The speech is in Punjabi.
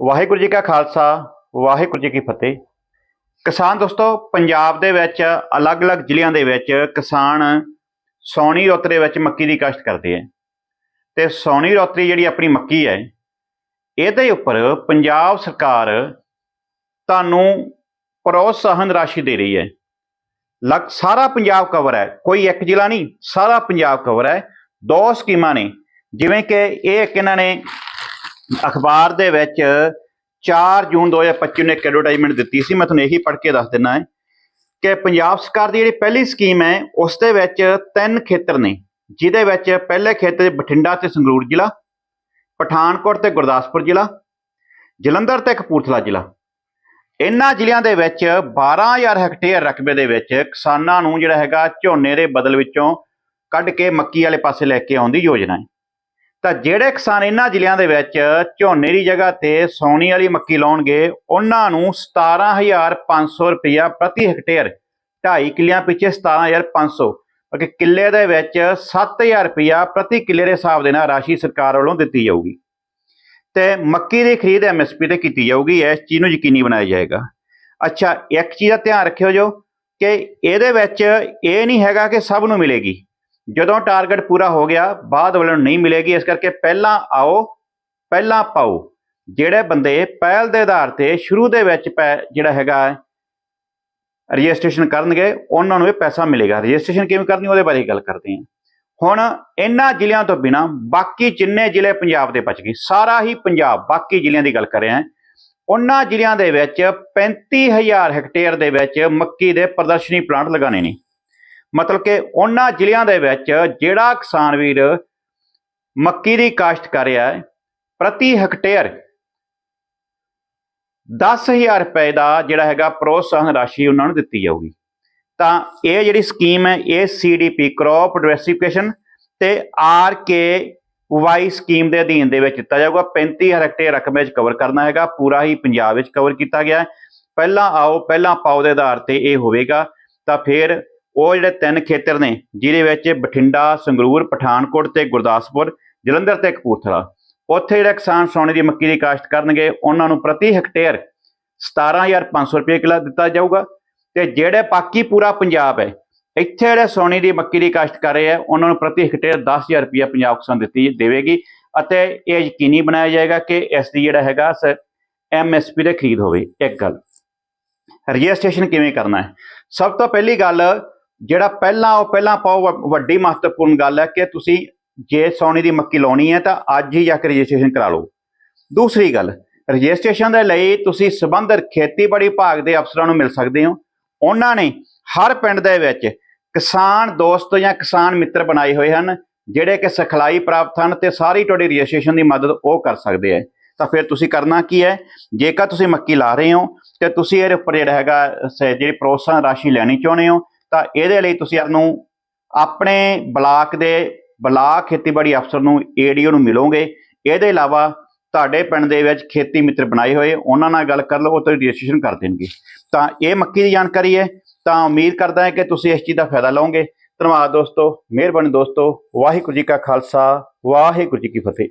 ਵਾਹਿਗੁਰੂ ਜੀ ਕਾ ਖਾਲਸਾ, ਵਾਹਿਗੁਰੂ ਜੀ ਕੀ ਫਤਿਹ। ਕਿਸਾਨ ਦੋਸਤੋ, ਪੰਜਾਬ ਦੇ ਵਿੱਚ, ਅਲੱਗ-ਅਲੱਗ ਜ਼ਿਲ੍ਹਿਆਂ ਦੇ ਵਿੱਚ ਕਿਸਾਨ ਸੌਣੀ ਰੁੱਤ ਦੇ ਵਿੱਚ ਮੱਕੀ ਦੀ ਕਾਸ਼ਤ ਕਰਦੇ ਆ। ਤੇ ਸੌਣੀ ਰੁੱਤ ਦੀ ਜਿਹੜੀ ਆਪਣੀ ਮੱਕੀ ਹੈ, ਇਹਦੇ ਉੱਪਰ ਪੰਜਾਬ ਸਰਕਾਰ ਤੁਹਾਨੂੰ ਪ੍ਰੋਤਸਾਹਨ ਰਾਸ਼ੀ ਦੇ ਰਹੀ ਹੈ। ਲਗ ਸਾਰਾ ਪੰਜਾਬ ਕਵਰ ਹੈ, ਕੋਈ ਇੱਕ ਜ਼ਿਲ੍ਹਾ ਨਹੀਂ, ਸਾਰਾ ਪੰਜਾਬ ਕਵਰ ਹੈ। ਦੋ ਸਕੀਮਾਂ ਨੇ, ਜਿਵੇਂ ਕਿ ਇਹ ਇੱਕ ਇਹਨਾਂ ਨੇ ਅਖਬਾਰ ਦੇ ਵਿੱਚ 4 ਜੂਨ 2025 ਨੂੰ ਇੱਕ ਐਡਵਰਟਾਈਜ਼ਮੈਂਟ ਦਿੱਤੀ ਸੀ, ਮੈਂ ਤੁਹਾਨੂੰ ਇਹੀ ਪੜ੍ਹ ਕੇ ਦੱਸ ਦਿੰਦਾ ਹੈ ਕਿ ਪੰਜਾਬ ਸਰਕਾਰ ਦੀ ਜਿਹੜੀ ਪਹਿਲੀ ਸਕੀਮ ਹੈ, ਉਸ ਦੇ ਵਿੱਚ ਤਿੰਨ ਖੇਤਰ ਨੇ, ਜਿਹਦੇ ਵਿੱਚ ਪਹਿਲੇ ਖੇਤਰ ਬਠਿੰਡਾ ਤੇ ਸੰਗਰੂਰ ਜ਼ਿਲ੍ਹਾ, ਪਠਾਨਕੋਟ ਤੇ ਗੁਰਦਾਸਪੁਰ ਜ਼ਿਲ੍ਹਾ, ਜਲੰਧਰ ਤੇ ਕਪੂਰਥਲਾ ਜ਼ਿਲ੍ਹਾ। ਇਹਨਾਂ ਜ਼ਿਲ੍ਹਿਆਂ ਦੇ ਵਿੱਚ 12000 ਹੈਕਟੇਅਰ ਰਕਬੇ ਦੇ ਵਿੱਚ ਕਿਸਾਨਾਂ ਨੂੰ ਜਿਹੜਾ ਹੈਗਾ ਝੋਨੇ ਦੇ ਬਦਲ ਵਿੱਚੋਂ ਕੱਢ ਕੇ ਮੱਕੀ ਵਾਲੇ ਪਾਸੇ ਲੈ ਕੇ ਆਉਣ ਦੀ ਯੋਜਨਾ ਹੈ। ਤਾਂ ਜਿਹੜੇ ਕਿਸਾਨ ਇਹਨਾਂ ਜ਼ਿਲ੍ਹਿਆਂ ਦੇ ਵਿੱਚ ਝੋਨੇ ਦੀ ਜਗ੍ਹਾ ਤੇ ਸੌਣੀ ਵਾਲੀ ਮੱਕੀ ਲਾਉਣਗੇ, ਉਹਨਾਂ ਨੂੰ 17500 ਰੁਪਇਆ ਪ੍ਰਤੀ ਹੈਕਟੇਅਰ 2.5 ਕਿੱਲਿਆਂ ਪਿੱਛੇ 17500 ਕਿ ਕਿੱਲੇ ਦੇ ਵਿੱਚ 7000 ਰੁਪਇਆ ਪ੍ਰਤੀ ਕਿੱਲੇ ਦੇ ਹਿਸਾਬ ਦੇ ਨਾਲ ਰਾਸ਼ੀ ਸਰਕਾਰ ਵੱਲੋਂ ਦਿੱਤੀ ਜਾਊਗੀ। ਤੇ ਮੱਕੀ ਦੀ ਖਰੀਦ ਐਮਐਸਪੀ ਤੇ ਕੀਤੀ ਜਾਊਗੀ, ਇਸ ਚੀਜ਼ ਨੂੰ ਯਕੀਨੀ ਬਣਾਇਆ ਜਾਏਗਾ। ਅੱਛਾ, ਇੱਕ ਚੀਜ਼ ਦਾ ਧਿਆਨ ਰੱਖਿਓ ਜੋ, ਕਿ ਇਹਦੇ ਵਿੱਚ ਇਹ ਨਹੀਂ ਹੈਗਾ ਕਿ ਸਭ ਨੂੰ ਮਿਲੇਗੀ। ਜਦੋਂ ਟਾਰਗੇਟ ਪੂਰਾ ਹੋ ਗਿਆ, ਬਾਅਦ ਵਾਲਿਆਂ ਨੂੰ ਨਹੀਂ ਮਿਲੇਗੀ, ਇਸ ਕਰਕੇ ਪਹਿਲਾਂ ਆਓ, ਪਹਿਲਾਂ ਪਾਓ। ਜਿਹੜੇ ਬੰਦੇ ਪਹਿਲ ਦੇ ਆਧਾਰ ਤੇ ਸ਼ੁਰੂ ਦੇ ਵਿੱਚ ਪੈ- ਜਿਹੜਾ ਹੈਗਾ, ਰਜਿਸਟ੍ਰੇਸ਼ਨ ਕਰਨਗੇ, ਉਹਨਾਂ ਨੂੰ ਇਹ ਪੈਸਾ ਮਿਲੇਗਾ। ਰਜਿਸਟ੍ਰੇਸ਼ਨ ਕਿਵੇਂ ਕਰਨੀ, ਉਹਦੇ ਬਾਰੇ ਗੱਲ ਕਰਦੇ ਹਾਂ। ਹੁਣ ਇਹਨਾਂ ਜ਼ਿਲ੍ਹਿਆਂ ਤੋਂ ਬਿਨਾ ਬਾਕੀ ਜਿੰਨੇ ਜ਼ਿਲ੍ਹੇ ਪੰਜਾਬ ਦੇ ਬਚ ਗਏ, ਸਾਰਾ ਹੀ ਪੰਜਾਬ, ਬਾਕੀ ਜ਼ਿਲ੍ਹਿਆਂ ਦੀ ਗੱਲ ਕਰ ਰਿਹਾ ਹਾਂ। ਉਹਨਾਂ ਜ਼ਿਲ੍ਹਿਆਂ ਦੇ ਵਿੱਚ 35000 ਹੈਕਟੇਅਰ ਦੇ ਵਿੱਚ ਮੱਕੀ ਦੇ ਪ੍ਰਦਰਸ਼ਨੀ ਪਲਾਂਟ ਲਗਾਣੇ ਨੇ। ਮਤਲਬ ਕਿ ਉਹਨਾਂ ਜ਼ਿਲ੍ਹਿਆਂ ਦੇ ਵਿੱਚ ਜਿਹੜਾ ਕਿਸਾਨ ਵੀਰ ਮੱਕੀ ਦੀ ਕਾਸ਼ਤ ਕਰ ਰਿਹਾ ਹੈ, ਪ੍ਰਤੀ ਹੈਕਟੇਅਰ 10000 ਰੁਪਏ ਦਾ ਜਿਹੜਾ ਹੈਗਾ ਪ੍ਰੋਤਸਾਹਨ ਰਾਸ਼ੀ ਉਹਨਾਂ ਨੂੰ ਦਿੱਤੀ ਜਾਊਗੀ। ਤਾਂ ਇਹ ਜਿਹੜੀ ਸਕੀਮ ਹੈ, ਇਹ ਸੀਡੀਪੀ ਕ੍ਰੌਪ ਡਿਵਰਸਿਫਿਕੇਸ਼ਨ ਤੇ ਆਰਕੇ ਵਾਈ ਸਕੀਮ ਦੇ ਅਧੀਨ ਦੇ ਵਿੱਚ ਦਿੱਤਾ ਜਾਊਗਾ। 35000 ਹੈਕਟੇਅਰ ਰਕਮ ਵਿੱਚ ਕਵਰ ਕਰਨਾ ਹੈਗਾ, ਪੂਰਾ ਹੀ ਪੰਜਾਬ ਵਿੱਚ ਕਵਰ ਕੀਤਾ ਗਿਆ ਹੈ। ਪਹਿਲਾਂ ਆਓ, ਪਹਿਲਾਂ ਪਾਓ ਦੇ ਆਧਾਰ ਤੇ ਇਹ ਹੋਵੇਗਾ, ਤਾਂ ਫਿਰ ਉਹ ਜਿਹੜੇ ਤਿੰਨ ਖੇਤਰ ਨੇ, ਜਿਹਦੇ ਵਿੱਚ ਬਠਿੰਡਾ, ਸੰਗਰੂਰ, ਪਠਾਨਕੋਟ ਤੇ ਗੁਰਦਾਸਪੁਰ, ਜਲੰਧਰ ਤੇ ਕਪੂਰਥਲਾ। ਉੱਥੇ ਜਿਹੜੇ ਕਿਸਾਨ ਸੋਨੇ ਦੀ ਮੱਕੀ ਦੀ ਕਾਸ਼ਤ ਕਰਨਗੇ, ਉਹਨਾਂ ਨੂੰ ਪ੍ਰਤੀ ਹੈਕਟੇਅਰ 17500 ਰੁਪਏ ਕਿਲਾ ਦਿੱਤਾ ਜਾਊਗਾ। ਤੇ ਜਿਹੜੇ ਬਾਕੀ ਪੂਰਾ ਪੰਜਾਬ ਹੈ, ਇੱਥੇ ਜਿਹੜੇ ਸੋਨੇ ਦੀ ਮੱਕੀ ਦੀ ਕਾਸ਼ਤ ਕਰ ਰਹੇ ਆ, ਉਹਨਾਂ ਨੂੰ ਪ੍ਰਤੀ ਹੈਕਟੇਅਰ 10000 ਰੁਪਏ ਪੰਜਾਬ ਕਿਸਾਨ ਦਿੱਤੀ ਦੇਵੇਗੀ ਅਤੇ ਇਹ ਯਕੀਨੀ ਬਣਾਇਆ ਜਾਏਗਾ ਕਿ ਇਸ ਦੀ ਜਿਹੜਾ ਹੈਗਾ ਐਮਐਸਪੀ ਦੇ ਖਰੀਦ ਹੋਵੇ। ਇੱਕ ਗੱਲ, ਰਜਿਸਟ੍ਰੇਸ਼ਨ ਕਿਵੇਂ ਕਰਨਾ ਹੈ? ਸਭ ਤੋਂ ਪਹਿਲੀ ਗੱਲ ਜਿਹੜਾ ਪਹਿਲਾਂ, ਉਹ ਪਹਿਲਾਂ ਪਾਓ ਵ- ਵੱਡੀ ਮਹੱਤਵਪੂਰਨ ਗੱਲ ਹੈ ਕਿ ਤੁਸੀਂ ਜੇ ਸੋਨੇ ਦੀ ਮੱਕੀ ਲਾਉਣੀ ਹੈ ਤਾਂ ਅੱਜ ਹੀ ਜਾ ਕੇ ਰਜਿਸਟ੍ਰੇਸ਼ਨ ਕਰਾ ਲਓ। ਦੂਸਰੀ ਗੱਲ, ਰਜਿਸਟ੍ਰੇਸ਼ਨ ਦੇ ਲਈ ਤੁਸੀਂ ਸਬੰਧਤ ਖੇਤੀਬਾੜੀ ਵਿਭਾਗ ਦੇ ਅਫਸਰਾਂ ਨੂੰ ਮਿਲ ਸਕਦੇ ਹੋ। ਉਹਨਾਂ ਨੇ ਹਰ ਪਿੰਡ ਦੇ ਵਿੱਚ ਕਿਸਾਨ ਦੋਸਤ ਜਾਂ ਕਿਸਾਨ ਮਿੱਤਰ ਬਣਾਏ ਹੋਏ ਹਨ, ਜਿਹੜੇ ਕਿ ਸਿਖਲਾਈ ਪ੍ਰਾਪਤ ਹਨ ਤੇ ਸਾਰੀ ਤੁਹਾਡੀ ਰਜਿਸਟ੍ਰੇਸ਼ਨ ਦੀ ਮਦਦ ਉਹ ਕਰ ਸਕਦੇ ਹੈ। ਤਾਂ ਫਿਰ ਤੁਸੀਂ ਕਰਨਾ ਕੀ ਹੈ? ਜੇਕਰ ਤੁਸੀਂ ਮੱਕੀ ਲਾ ਰਹੇ ਹੋ, ਤੇ ਤੁਸੀਂ ਇਹਦੇ ਉੱਪਰ ਜਿਹੜਾ ਹੈਗਾ, ਸ- ਜਿਹੜੀ ਪ੍ਰੋਤਸਾਹਨ ਰਾਸ਼ੀ ਲੈਣੀ ਚਾਹੁੰਦੇ ਹੋ ਤਾਂ ਇਹਦੇ ਲਈ ਤੁਸੀਂ ਨੂੰ ਆਪਣੇ ਬਲਾਕ ਦੇ ਬਲਾਕ ਖੇਤੀਬਾੜੀ ਅਫਸਰ ਨੂੰ ਏਡੀਓ ਨੂੰ ਮਿਲੋਗੇ। ਇਹਦੇ ਇਲਾਵਾ ਤੁਹਾਡੇ ਪਿੰਡ ਦੇ ਵਿੱਚ ਖੇਤੀ ਮਿੱਤਰ ਬਣਾਏ ਹੋਏ, ਉਹਨਾਂ ਨਾਲ ਗੱਲ ਕਰ ਲਓ, ਉਹ ਤੁਹਾਡੀ ਰਜਿਸਟ੍ਰੇਸ਼ਨ ਕਰ ਦੇਣਗੇ। ਤਾਂ ਇਹ ਮੱਕੀ ਦੀ ਜਾਣਕਾਰੀ ਹੈ। ਤਾਂ ਉਮੀਦ ਕਰਦਾ ਹਾਂ ਕਿ ਤੁਸੀਂ ਇਸ ਚੀਜ਼ ਦਾ ਫਾਇਦਾ ਲਓਗੇ। ਧੰਨਵਾਦ ਦੋਸਤੋ, ਮਿਹਰਬਾਨੀ ਦੋਸਤੋ, ਵਾਹਿਗੁਰੂ ਜੀ ਕਾ ਖਾਲਸਾ, ਵਾਹਿਗੁਰੂ ਜੀ ਕੀ ਫਤਿਹ।